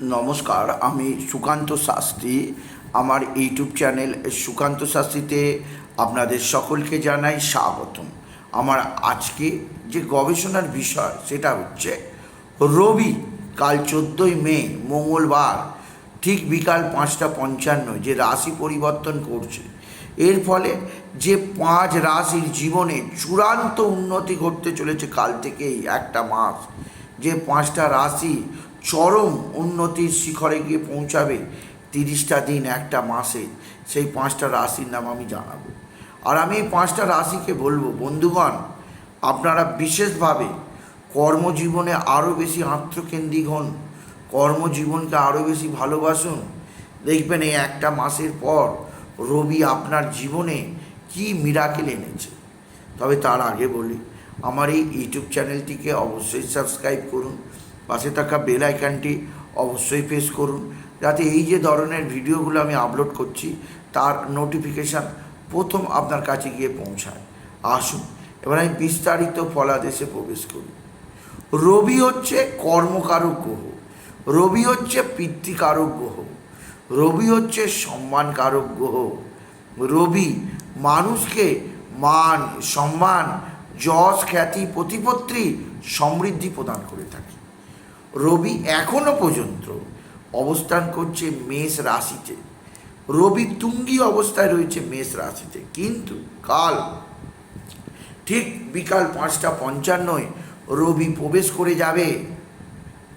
নমস্কার, আমি সুকান্ত শাস্ত্রী। আমার ইউটিউব চ্যানেল সুকান্ত শাস্ত্রীতে আপনাদের সকলকে জানাই স্বাগতম। আমার আজকে যে গবেষণার বিষয়, সেটা হচ্ছে রবি, কাল চোদ্দোই মে, মঙ্গলবার, ঠিক বিকাল পাঁচটা পঞ্চান্ন, যে রাশি পরিবর্তন করছে। এর ফলে যে পাঁচ রাশির জীবনে চূড়ান্ত উন্নতি ঘটতে চলেছে কাল থেকেই একটা মাস, যে পাঁচটা রাশি চরম উন্নতির শিখরে গিয়ে পৌঁছাবে তিরিশটা দিন একটা মাসে। সেই পাঁচটা রাশির নাম আমি জানাব। আর আমি এই পাঁচটা রাশিকে বলব, বন্ধুগণ, আপনারা বিশেষভাবে কর্মজীবনে আরও বেশি আত্মকেন্দ্রিক হন, কর্মজীবনকে আরও বেশি ভালোবাসুন। দেখবেন এই একটা মাসের পর রবি আপনার জীবনে কি মিরাকেল এনেছে। তবে তার আগে বলি, আমার এই ইউটিউব চ্যানেলটিকে অবশ্যই সাবস্ক্রাইব করুন। পাশে থাকা বেল আইকনটি অবশ্যই প্রেস করুন, যাতে এই যে ধরনের ভিডিওগুলো আমি আপলোড করছি, তার নোটিফিকেশান প্রথম আপনার কাছে গিয়ে পৌঁছায়। আসুন, এবার আমি বিস্তারিত ফলাদেশে প্রবেশ করি। রবি হচ্ছে কর্মকারক গ্রহ। রবি হচ্ছে পিতৃকারক গ্রহ। রবি হচ্ছে সম্মানকারক গ্রহ। রবি মানুষকে মান, সম্মান, যশ, খ্যাতি, প্রতিপত্তি সমৃদ্ধি প্রদান করে থাকে। রবি এখনও পর্যন্ত অবস্থান করছে মেষ রাশিতে। রবি তুঙ্গি অবস্থায় রয়েছে মেষ রাশিতে। কিন্তু কাল ঠিক বিকাল পাঁচটা পঞ্চান্নয় রবি প্রবেশ করে যাবে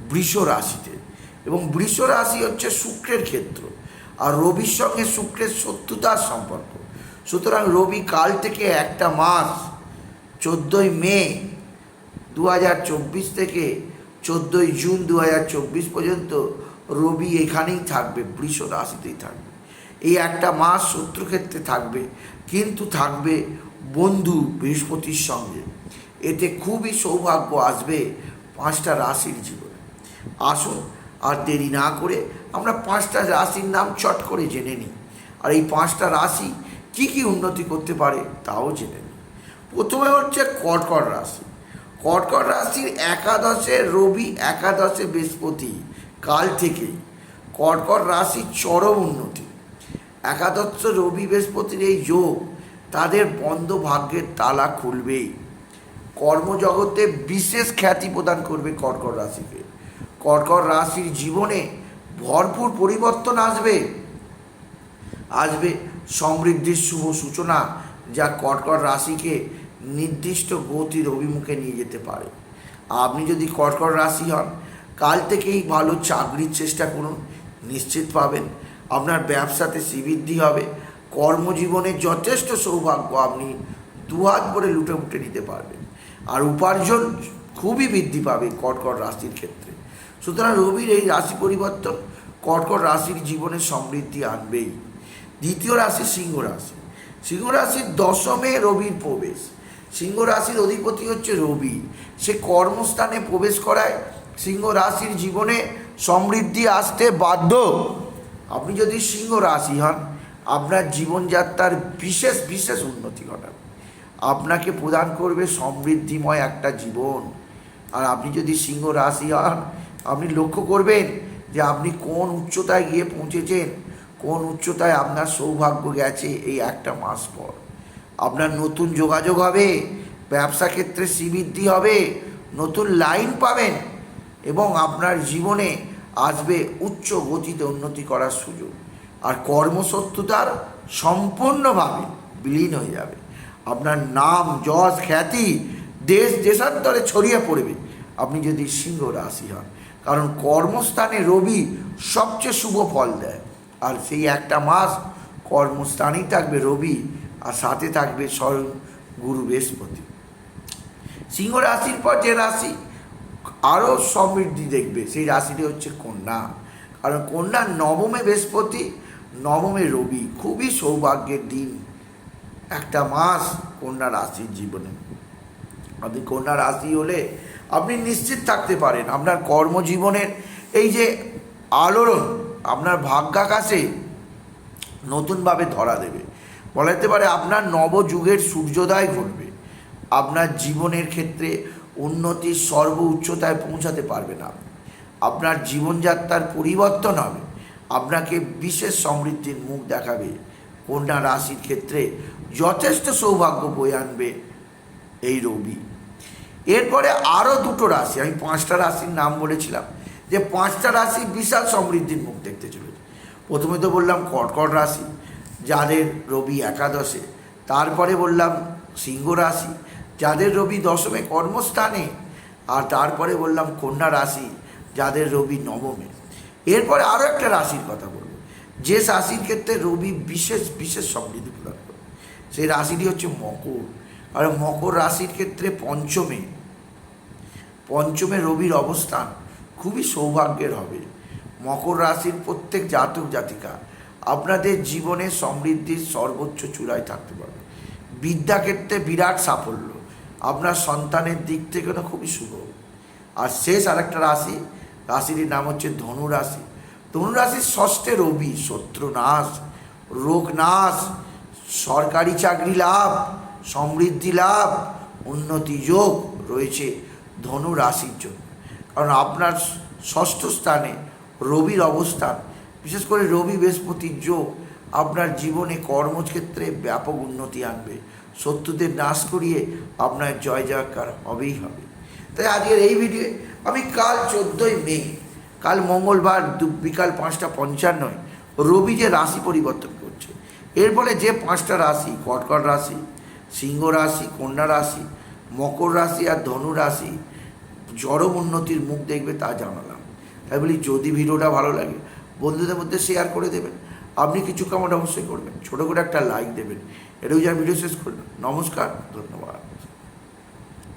বৃষ রাশিতে। এবং বৃষ রাশি হচ্ছে শুক্রের ক্ষেত্র। আর রবির সঙ্গে শুক্রের শত্রুতার সম্পর্ক। সুতরাং রবি কাল থেকে একটা মাস, চোদ্দোই মে দু থেকে চোদ্দোই জুন দু হাজার চব্বিশ পর্যন্ত রবি এখানেই থাকবে, বৃষ রাশিতেই থাকবে। এই একটা মাস শত্রুক্ষেত্রে থাকবে, কিন্তু থাকবে বন্ধু বৃহস্পতির সঙ্গে। এতে খুবই সৌভাগ্য আসবে পাঁচটা রাশির জীবনে। আসুন আর দেরি না করে আমরা পাঁচটা রাশির নাম চট করে জেনে নিই। আর এই পাঁচটা রাশি কি কি উন্নতি করতে পারে তাও জেনে নিই। প্রথমে হচ্ছে কর্কট রাশি। কর্কট রাশির একাদশে রবি, একাদশে বৃহস্পতি, কাল থেকে। কর্কট রাশির চরম উন্নতি। একাদশ রবি, বৃহস্পতির এই যোগ তাদের বন্ধ ভাগ্যের তালা খুলবেই। কর্মজগতে বিশেষ খ্যাতি প্রদান করবে কর্কট রাশিকে। কর্কট রাশির জীবনে ভরপুর পরিবর্তন আসবে। আসবে সমৃদ্ধির শুভ সূচনা যা কর্কট রাশিকে নির্দিষ্ট গতির অভিমুখে নিয়ে যেতে পারে। আপনি যদি কর্কট রাশি হন, কাল থেকেই ভালো চাকরির চেষ্টা করুন। নিশ্চিত পাবেন আপনার ব্যবসাতে শ্রীবৃদ্ধি হবে। কর্মজীবনে যথেষ্ট সৌভাগ্য আপনি দুহাত করে লুটে উঠে নিতে পারবেন। আর উপার্জন খুবই বৃদ্ধি পাবে কর্কট রাশির ক্ষেত্রে। সুতরাং রবির এই রাশি পরিবর্তন কর্কট রাশির জীবনে সমৃদ্ধি আনবেই। দ্বিতীয় রাশি সিংহ রাশি। সিংহ রাশির দশমে রবির প্রবেশ। সিংহ রাশির অধিপতি হচ্ছে রবি। সে কর্মস্থানে প্রবেশ করায় সিংহ রাশির জীবনে সমৃদ্ধি আসতে বাধ্য। আপনি যদি সিংহ রাশি হন, আপনার জীবনযাত্রার বিশেষ বিশেষ উন্নতি ঘটাবে আপনাকে প্রদান করবে সমৃদ্ধিময় একটা জীবন। আর আপনি যদি সিংহ রাশি হন, আপনি লক্ষ্য করবেন যে আপনি কোন উচ্চতায় গিয়ে পৌঁছেছেন, কোন উচ্চতায় আপনার সৌভাগ্য গেছে এই একটা মাস পর। আপনার নতুন যোগাযোগ হবে, ব্যবসা ক্ষেত্রে শ্রীবৃদ্ধি হবে, নতুন লাইন পাবেন এবং আপনার জীবনে আসবে উচ্চ গতিতে উন্নতি করার সুযোগ। আর কর্মশত্রুতার সম্পূর্ণভাবে বিলীন হয়ে যাবে। আপনার নাম, যশ, খ্যাতি দেশ, দেশান্তরে ছড়িয়ে পড়বে। আপনি যদি সিংহ রাশি হন, কারণ কর্মস্থানে রবি সবচেয়ে শুভ ফল দেয়। আর সেই একটা মাস কর্মস্থানেই থাকবে রবি সাথে থাকবে স্বয়ং গুরু বৃহস্পতি। সিংহ রাশির পর যে রাশি আরও সমৃদ্ধি দেখবে, সেই রাশিটি হচ্ছে কন্যা। কারণ কন্যা নবমে বৃহস্পতি, নবমে রবি, খুবই সৌভাগ্যের দিন একটা মাস কন্যা রাশির জীবনে। আপনি কন্যা রাশি হলে আপনি নিশ্চিত থাকতে পারেন, আপনার কর্মজীবনের এই যে আলোড়ন, আপনার ভাগ্যাকাশে নতুনভাবে ধরা দেবে। বলা যেতে পারে আপনার নবযুগের সূর্যোদয় ঘটবে। আপনার জীবনের ক্ষেত্রে উন্নতির সর্ব উচ্চতায় পৌঁছাতে পারবেন আপনি আপনার জীবনযাত্রার পরিবর্তন হবে। আপনাকে বিশেষ সমৃদ্ধির মুখ দেখাবে। কন্যা রাশির ক্ষেত্রে যথেষ্ট সৌভাগ্য বয়ে আনবে এই রবি। এরপরে আরও দুটো রাশি, আমি পাঁচটা রাশির নাম বলেছিলাম, যে পাঁচটা রাশি বিশাল সমৃদ্ধির মুখ দেখতে চলেছে। প্রথমে তো বললাম কর্কট রাশি যাদের রবি একাদশে। তারপরে বললাম, সিংহ রাশি। যাদের রবি দশমে কর্মস্থানে, আর তারপরে বললাম, কন্যা রাশি, যাদের রবি নবমে। এরপরে আরও একটা রাশির কথা বলব। যে রাশির ক্ষেত্রে রবি বিশেষ বিশেষ সমৃদ্ধি প্রদান করে। সেই রাশিটি হচ্ছে মকর। আর মকর রাশির ক্ষেত্রে পঞ্চমে পঞ্চমে রবির অবস্থান খুবই সৌভাগ্যের হবে। মকর রাশির প্রত্যেক জাতক জাতিকা আপনাদের জীবনে সমৃদ্ধির সর্বোচ্চ চূড়ায় থাকতে পারবে। বিদ্যাক্ষেত্রে বিরাট সাফল্য। আপনার সন্তানের দিক থেকে না খুবই শুভ। আর শেষ আরেকটা রাশি, রাশিটির নাম হচ্ছে ধনু রাশি ষষ্ঠে রবি শত্রু নাশ রোগ সরকারি চাকরি লাভ, সমৃদ্ধি লাভ, উন্নতি যোগ রয়েছে ধনু রাশির জন্য। কারণ আপনার ষষ্ঠ স্থানে রবির অবস্থান বিশেষ করে রবি বৃহস্পতির যোগ আপনার জীবনে কর্মক্ষেত্রে ব্যাপক উন্নতি আনবে। শত্রুদের নাশ করিয়ে আপনার জয় জয়কার হবেই হবে। তাই আজকের এই ভিডিও আমি কাল চোদ্দোই মে, কাল মঙ্গলবার বিকাল পাঁচটা পঞ্চান্নয়, রবি যে রাশি পরিবর্তন করছে। এরপরে যে পাঁচটা রাশি, কর্কট রাশি, সিংহ রাশি, কন্যা রাশি, মকর রাশি আর ধনু রাশি, চরম উন্নতির মুখ দেখবে তা জানালাম। তাই বলি, যদি ভিডিওটা ভালো লাগে বন্ধুদের মধ্যে শেয়ার করে দেবেন। আপনি কিছু কামড় অবশ্যই করবেন। ছোটো করে একটা লাইক দেবেন। এটাও যার ভিডিও শেষ করবেন নমস্কার, ধন্যবাদ।